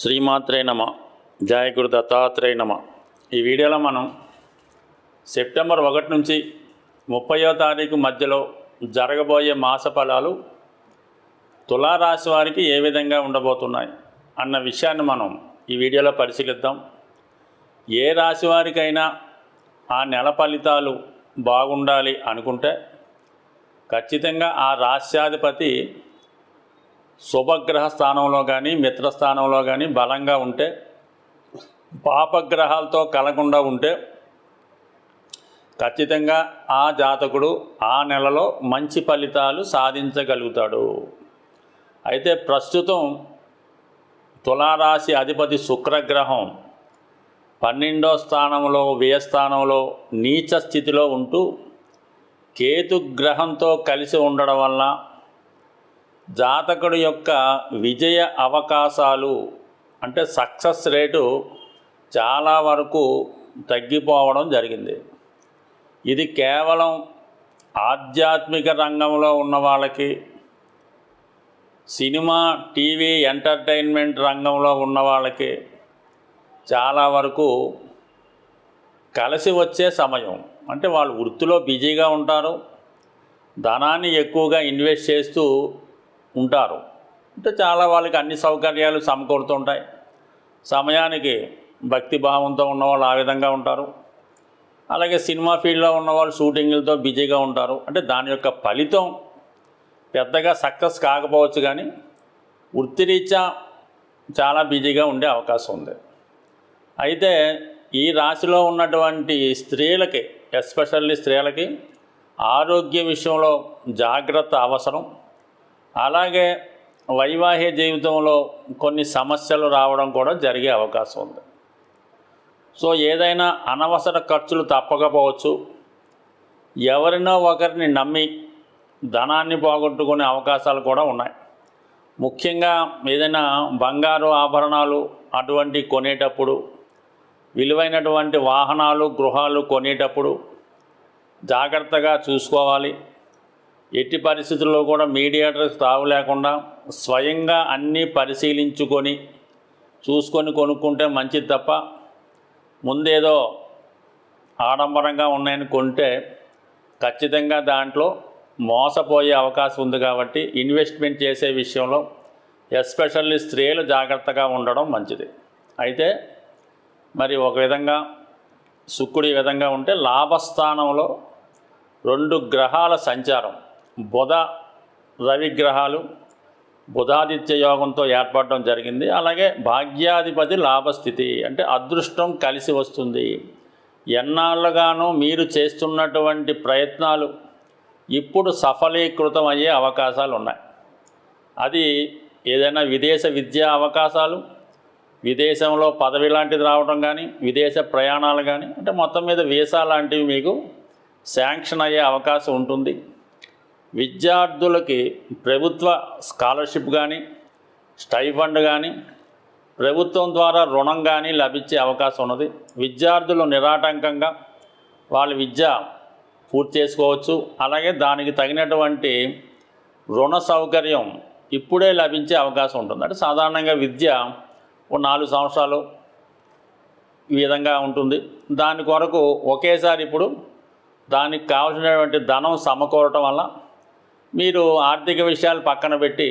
శ్రీమాత్రే నమ. జాయగురు దత్తాత్రేయ నమ. ఈ వీడియోలో మనం సెప్టెంబర్ ఒకటి నుంచి ముప్పయో తారీఖు మధ్యలో జరగబోయే మాస ఫలాలు తులారాశి వారికి ఏ విధంగా ఉండబోతున్నాయి అన్న విషయాన్ని మనం ఈ వీడియోలో పరిశీలిద్దాం. ఏ రాశి వారికైనా ఆ నెల ఫలితాలు బాగుండాలి అనుకుంటే ఖచ్చితంగా ఆ రాశ్యాధిపతి శుభగ్రహ స్థానంలో కానీ మిత్రస్థానంలో కానీ బలంగా ఉంటే పాపగ్రహాలతో కలగకుండా ఉంటే ఖచ్చితంగా ఆ జాతకుడు ఆ నెలలో మంచి ఫలితాలు సాధించగలుగుతాడు. అయితే ప్రస్తుతం తులారాశి అధిపతి శుక్రగ్రహం పన్నెండో స్థానంలో వ్యయస్థానంలో నీచ స్థితిలో ఉంటూ కేతు గ్రహంతో కలిసి ఉండడం వల్ల జాతకుడు యొక్క విజయ అవకాశాలు అంటే సక్సెస్ రేటు చాలా వరకు తగ్గిపోవడం జరిగింది. ఇది కేవలం ఆధ్యాత్మిక రంగంలో ఉన్న వాళ్ళకి సినిమా టీవీ ఎంటర్టైన్మెంట్ రంగంలో ఉన్న వాళ్ళకి చాలా వరకు కలిసి వచ్చే సమయం. అంటే వాళ్ళు వృత్తిలో బిజీగా ఉంటారు ధనాన్ని ఎక్కువగా ఇన్వెస్ట్ చేస్తూ ఉంటారు. అంటే చాలా వాళ్ళకి అన్ని సౌకర్యాలు సమకూరుతుంటాయి. సమయానికి భక్తి భావంతో ఉన్నవాళ్ళు ఆ విధంగా ఉంటారు. అలాగే సినిమా ఫీల్డ్లో ఉన్నవాళ్ళు షూటింగ్లతో బిజీగా ఉంటారు. అంటే దాని యొక్క ఫలితం పెద్దగా సక్సెస్ కాకపోవచ్చు కానీ వృత్తిరీత్యా చాలా బిజీగా ఉండే అవకాశం ఉంది. అయితే ఈ రాశిలో ఉన్నటువంటి స్త్రీలకి ఎస్పెషల్లీ స్త్రీలకి ఆరోగ్య విషయంలో జాగ్రత్త అవసరం. అలాగే వైవాహిక జీవితంలో కొన్ని సమస్యలు రావడం కూడా జరిగే అవకాశం ఉంది. సో ఏదైనా అనవసర ఖర్చులు తప్పకపోవచ్చు. ఎవరినో ఒకరిని నమ్మి ధనాన్ని పోగొట్టుకునే అవకాశాలు కూడా ఉన్నాయి. ముఖ్యంగా ఏదైనా బంగారు ఆభరణాలు అటువంటి కొనేటప్పుడు విలువైనటువంటి వాహనాలు గృహాలు కొనేటప్పుడు జాగ్రత్తగా చూసుకోవాలి. ఎట్టి పరిస్థితుల్లో కూడా మీడియేటర్స్ తావు లేకుండా స్వయంగా అన్నీ పరిశీలించుకొని చూసుకొని కొనుక్కుంటే మంచిది తప్ప ముందేదో ఆడంబరంగా ఉన్నాయని కొంటే ఖచ్చితంగా దాంట్లో మోసపోయే అవకాశం ఉంది కాబట్టి ఇన్వెస్ట్మెంట్ చేసే విషయంలో ఎస్పెషల్లీ స్త్రీలు జాగ్రత్తగా ఉండడం మంచిది. అయితే మరి ఒక విధంగా శుక్రుడు ఈ విధంగా ఉంటే లాభస్థానంలో రెండు గ్రహాల సంచారం బుధ రవిగ్రహాలు బుధాదిత్య యోగంతో ఏర్పడడం జరిగింది. అలాగే భాగ్యాధిపతి లాభస్థితి అంటే అదృష్టం కలిసి వస్తుంది. ఎన్నాళ్ళుగానో మీరు చేస్తున్నటువంటి ప్రయత్నాలు ఇప్పుడు సఫలీకృతం అయ్యే అవకాశాలు ఉన్నాయి. అది ఏదైనా విదేశ విద్యా అవకాశాలు విదేశంలో పదవి లాంటిది రావడం కానీ విదేశ ప్రయాణాలు కానీ అంటే మొత్తం మీద వీసా లాంటివి మీకు శాంక్షన్ అయ్యే అవకాశం ఉంటుంది. విద్యార్థులకి ప్రభుత్వ స్కాలర్షిప్ కానీ స్టైఫండ్ కానీ ప్రభుత్వం ద్వారా రుణం కానీ లభించే అవకాశం ఉన్నది. విద్యార్థులు నిరాటంకంగా వాళ్ళ విద్య పూర్తి చేసుకోవచ్చు. అలాగే దానికి తగినటువంటి రుణ సౌకర్యం ఇప్పుడే లభించే అవకాశం ఉంటుంది. అంటే సాధారణంగా విద్య ఓ నాలుగు సంవత్సరాలు ఈ విధంగా ఉంటుంది. దాని కొరకు ఒకేసారి ఇప్పుడు దానికి కావాల్సినటువంటి ధనం సమకూరటం వల్ల మీరు ఆర్థిక విషయాలు పక్కన పెట్టి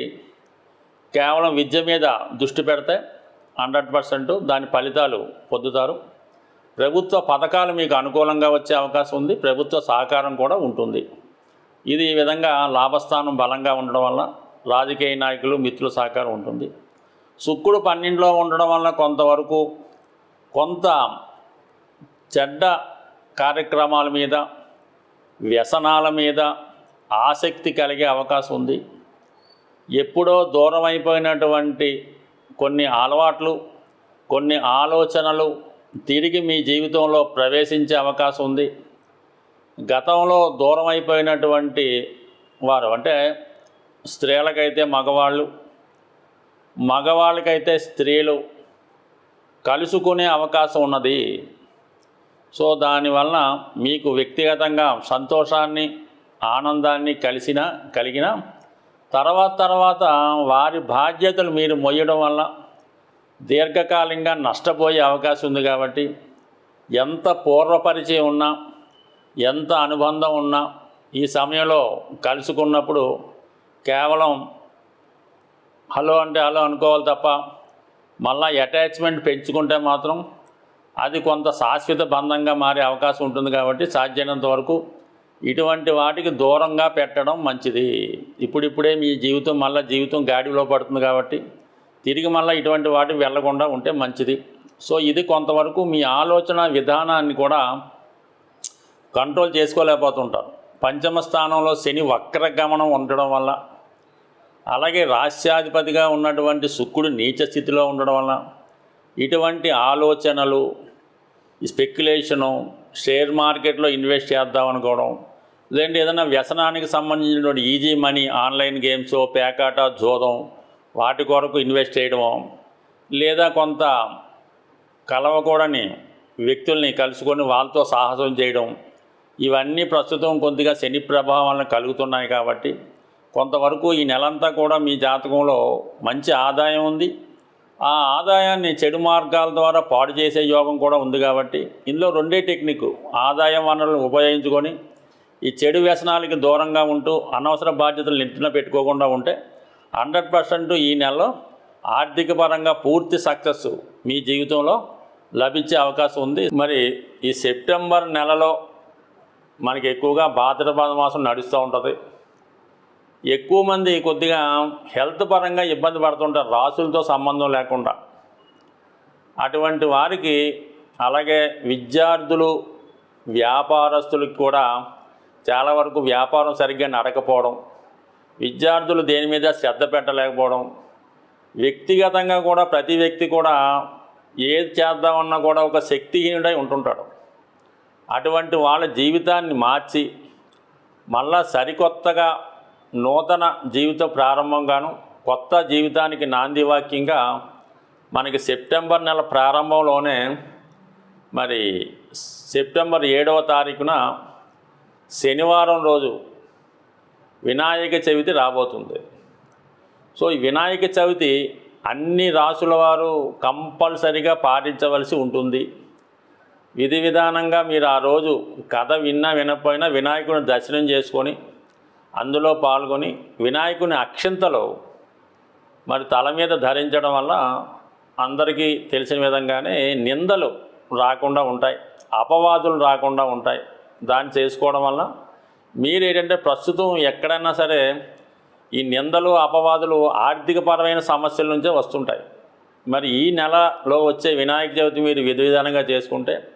కేవలం విద్య మీద దృష్టి పెడితే హండ్రెడ్ పర్సెంట్ దాని ఫలితాలు పొందుతారు. ప్రభుత్వ పథకాలు మీకు అనుకూలంగా వచ్చే అవకాశం ఉంది. ప్రభుత్వ సహకారం కూడా ఉంటుంది. ఇది ఈ విధంగా లాభస్థానం బలంగా ఉండడం వల్ల రాజకీయ నాయకులు మిత్రుల సహకారం ఉంటుంది. శుక్రుడు పన్నెండులో ఉండడం వల్ల కొంతవరకు కొంత చెడ్డ కార్యక్రమాల మీద వ్యసనాల మీద ఆసక్తి కలిగే అవకాశం ఉంది. ఎప్పుడో దూరం అయిపోయినటువంటి కొన్ని అలవాట్లు కొన్ని ఆలోచనలు తిరిగి మీ జీవితంలో ప్రవేశించే అవకాశం ఉంది. గతంలో దూరం అయిపోయినటువంటి వారు అంటే స్త్రీలకైతే మగవాళ్ళు మగవాళ్ళకైతే స్త్రీలు కలుసుకునే అవకాశం ఉన్నది. సో దానివల్ల మీకు వ్యక్తిగతంగా సంతోషాన్ని ఆనందాన్ని కలిసిన కలిగిన తర్వాత తర్వాత వారి బాధ్యతలు మీరు మొయ్యడం వల్ల దీర్ఘకాలికంగా నష్టపోయే అవకాశం ఉంది కాబట్టి ఎంత పూర్వపరిచయం ఉన్నా ఎంత అనుబంధం ఉన్నా ఈ సమయంలో కలుసుకున్నప్పుడు కేవలం హలో అంటే హలో అనుకోవాలి తప్ప మళ్ళా అటాచ్మెంట్ పెంచుకుంటే మాత్రం అది కొంత శాశ్వత బంధంగా మారే అవకాశం ఉంటుంది కాబట్టి సాధ్యమైనంత వరకు ఇటువంటి వాటికి దూరంగా పెట్టడం మంచిది. ఇప్పుడిప్పుడే మీ జీవితం మళ్ళీ జీవితం గాడిలో పడుతుంది కాబట్టి తిరిగి మళ్ళీ ఇటువంటి వాటికి వెళ్ళకుండా ఉంటే మంచిది. సో ఇది కొంతవరకు మీ ఆలోచన విధానాన్ని కూడా కంట్రోల్ చేసుకోలేకపోతుంటారు. పంచమ స్థానంలో శని వక్రగమనం ఉండడం వల్ల అలాగే రాష్ట్రాధిపతిగా ఉన్నటువంటి శుక్రుడు నీచ స్థితిలో ఉండడం వల్ల ఇటువంటి ఆలోచనలు స్పెక్యులేషను షేర్ మార్కెట్లో ఇన్వెస్ట్ చేద్దాం అనుకోవడం లేదంటే ఏదైనా వ్యసనానికి సంబంధించినటువంటి ఈజీ మనీ ఆన్లైన్ గేమ్స్ పేకాట జోదం వాటి కొరకు ఇన్వెస్ట్ చేయడము లేదా కొంత కలవకూడని వ్యక్తుల్ని కలుసుకొని వాళ్ళతో సాహసం చేయడం ఇవన్నీ ప్రస్తుతం కొద్దిగా శని ప్రభావాలను కలుగుతున్నాయి కాబట్టి కొంతవరకు ఈ నెలంతా కూడా మీ జాతకంలో మంచి ఆదాయం ఉంది. ఆ ఆదాయాన్ని చెడు మార్గాల ద్వారా పాడు చేసే యోగం కూడా ఉంది కాబట్టి ఇందులో రెండే టెక్నిక్ ఆదాయం వనరులను ఉపయోగించుకొని ఈ చెడు వ్యసనాలకి దూరంగా ఉంటూ అనవసర బాధ్యతలు నెత్తిన పెట్టుకోకుండా ఉంటే హండ్రెడ్ పర్సెంట్ ఈ నెలలో ఆర్థిక పరంగా పూర్తి సక్సెస్ మీ జీవితంలో లభించే అవకాశం ఉంది. మరి ఈ సెప్టెంబర్ నెలలో మనకి ఎక్కువగా భాద్రపద మాసం నడుస్తూ ఉంటుంది. ఎక్కువ మంది కొద్దిగా హెల్త్ పరంగా ఇబ్బంది పడుతుంటారు. రాసులతో సంబంధం లేకుండా. అటువంటి వారికి అలాగే విద్యార్థులు వ్యాపారస్తులకు కూడా చాలా వరకు వ్యాపారం సరిగ్గా నడకపోవడం విద్యార్థులు దేని మీద శ్రద్ధ పెట్టలేకపోవడం వ్యక్తిగతంగా కూడా ప్రతి వ్యక్తి కూడా ఏది చేద్దామన్నా కూడా ఒక శక్తిహీనుడై ఉంటుంటాడు. అటువంటి వాళ్ళ జీవితాన్ని మార్చి మళ్ళా సరికొత్తగా నూతన జీవిత ప్రారంభంగాను కొత్త జీవితానికి నాంది వాక్యంగా మనకి సెప్టెంబర్ నెల ప్రారంభంలోనే మరి సెప్టెంబర్ ఏడవ తారీఖున శనివారం రోజు వినాయక చవితి రాబోతుంది. సో ఈ వినాయక చవితి అన్ని రాసుల వారు కంపల్సరిగా పాటించవలసి ఉంటుంది. విధి విధానంగా మీరు ఆ రోజు కథ విన్నా వినపోయినా వినాయకుని దర్శనం చేసుకొని అందులో పాల్గొని వినాయకుని అక్షింతలో మరి తల మీద ధరించడం వల్ల అందరికీ తెలిసిన విధంగానే నిందలు రాకుండా ఉంటాయి అపవాదులు రాకుండా ఉంటాయి. దాన్ని చేసుకోవడం వల్ల మీరు ఏంటంటే ప్రస్తుతం ఎక్కడైనా సరే ఈ నిందలు అపవాదులు ఆర్థికపరమైన సమస్యల నుంచే వస్తుంటాయి. మరి ఈ నెలలో వచ్చే వినాయక చవితి మీరు విధి విధానంగా చేసుకుంటే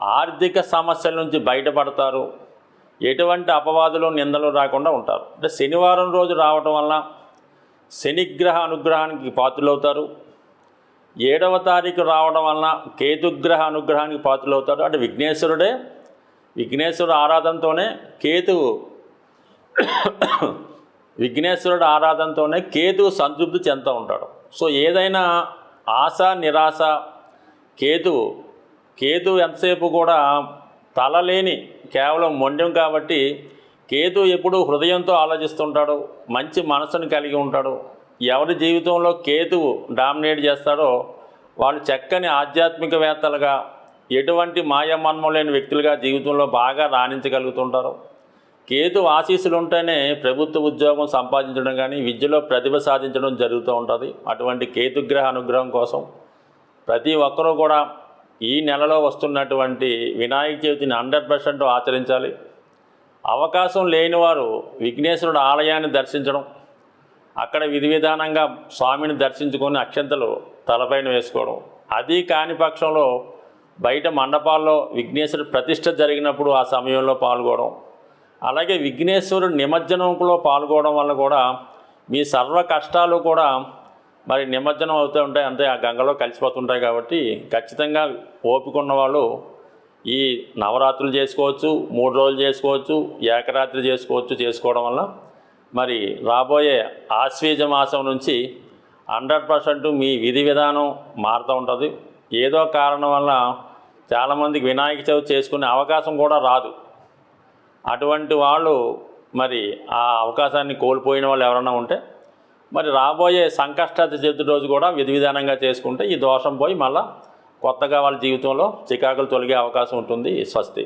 ఆర్థిక సమస్యల నుంచి బయటపడతారు. ఎటువంటి అపవాదులు నిందలు రాకుండా ఉంటారు. అంటే శనివారం రోజు రావటం వల్ల శనిగ్రహ అనుగ్రహానికి పాత్రులవుతారు. ఏడవ తారీఖు రావడం వలన కేతుగ్రహ అనుగ్రహానికి పాత్రులవుతారు. అంటే విఘ్నేశ్వరుడే విఘ్నేశ్వరుడు ఆరాధనతోనే కేతువు విఘ్నేశ్వరుడు ఆరాధనతోనే కేతువు సంతృప్తి చెందుతూ ఉంటాడు. సో ఏదైనా ఆశ నిరాశ కేతువు కేతువు ఎంతసేపు కూడా తలలేని కేవలం మొండెం కాబట్టి కేతు ఎప్పుడు హృదయంతో ఆలోచిస్తుంటాడు మంచి మనసును కలిగి ఉంటాడు. ఎవరి జీవితంలో కేతువు డామినేట్ చేస్తాడో వాళ్ళు చక్కని ఆధ్యాత్మికవేత్తలుగా ఎటువంటి మాయమన్మం లేని వ్యక్తులుగా జీవితంలో బాగా రాణించగలుగుతుంటారు? కేతు ఆశీస్సులు ఉంటేనే ప్రభుత్వ ఉద్యోగం సంపాదించడం కానీ విద్యలో ప్రతిభ సాధించడం జరుగుతూ ఉంటుంది. అటువంటి కేతుగ్రహ అనుగ్రహం కోసం ప్రతి ఒక్కరూ కూడా ఈ నెలలో వస్తున్నటువంటి వినాయక చవితిని హండ్రెడ్ పర్సెంట్ ఆచరించాలి. అవకాశం లేని వారు విఘ్నేశ్వరుడు ఆలయాన్ని దర్శించడం అక్కడ విధి విధానంగా స్వామిని దర్శించుకొని అక్షంతలు తలపైన వేసుకోవడం అది కాని పక్షంలో బయట మండపాల్లో విఘ్నేశ్వరుడు ప్రతిష్ట జరిగినప్పుడు ఆ సమయంలో పాల్గొనడం. అలాగే విఘ్నేశ్వరుడు నిమజ్జనంలో పాల్గొనడం వల్ల కూడా మీ సర్వ కష్టాలు కూడా మరి నిమజ్జనం అవుతూ ఉంటాయి. అంతే ఆ గంగలో కలిసిపోతుంటాయి కాబట్టి ఖచ్చితంగా ఓపిక వాళ్ళు ఈ నవరాత్రులు చేసుకోవచ్చు మూడు రోజులు చేసుకోవచ్చు ఏకరాత్రి చేసుకోవచ్చు చేసుకోవడం వల్ల మరి రాబోయే ఆశ్వీజ మాసం నుంచి హండ్రెడ్ పర్సెంట్ మీ విధి విధానం మారుతూ ఉంటుంది. ఏదో కారణం వల్ల చాలామందికి వినాయక చవితి చేసుకునే అవకాశం కూడా రాదు. అటువంటి వాళ్ళు మరి ఆ అవకాశాన్ని కోల్పోయిన వాళ్ళు ఎవరైనా ఉంటే మరి రాబోయే సంకష్ట చతుర్థి రోజు కూడా విధి విధానంగా చేసుకుంటే ఈ దోషం పోయి మళ్ళీ కొత్తగా వాళ్ళ జీవితంలో చికాకులు తొలగే అవకాశం ఉంటుంది స్వస్తి.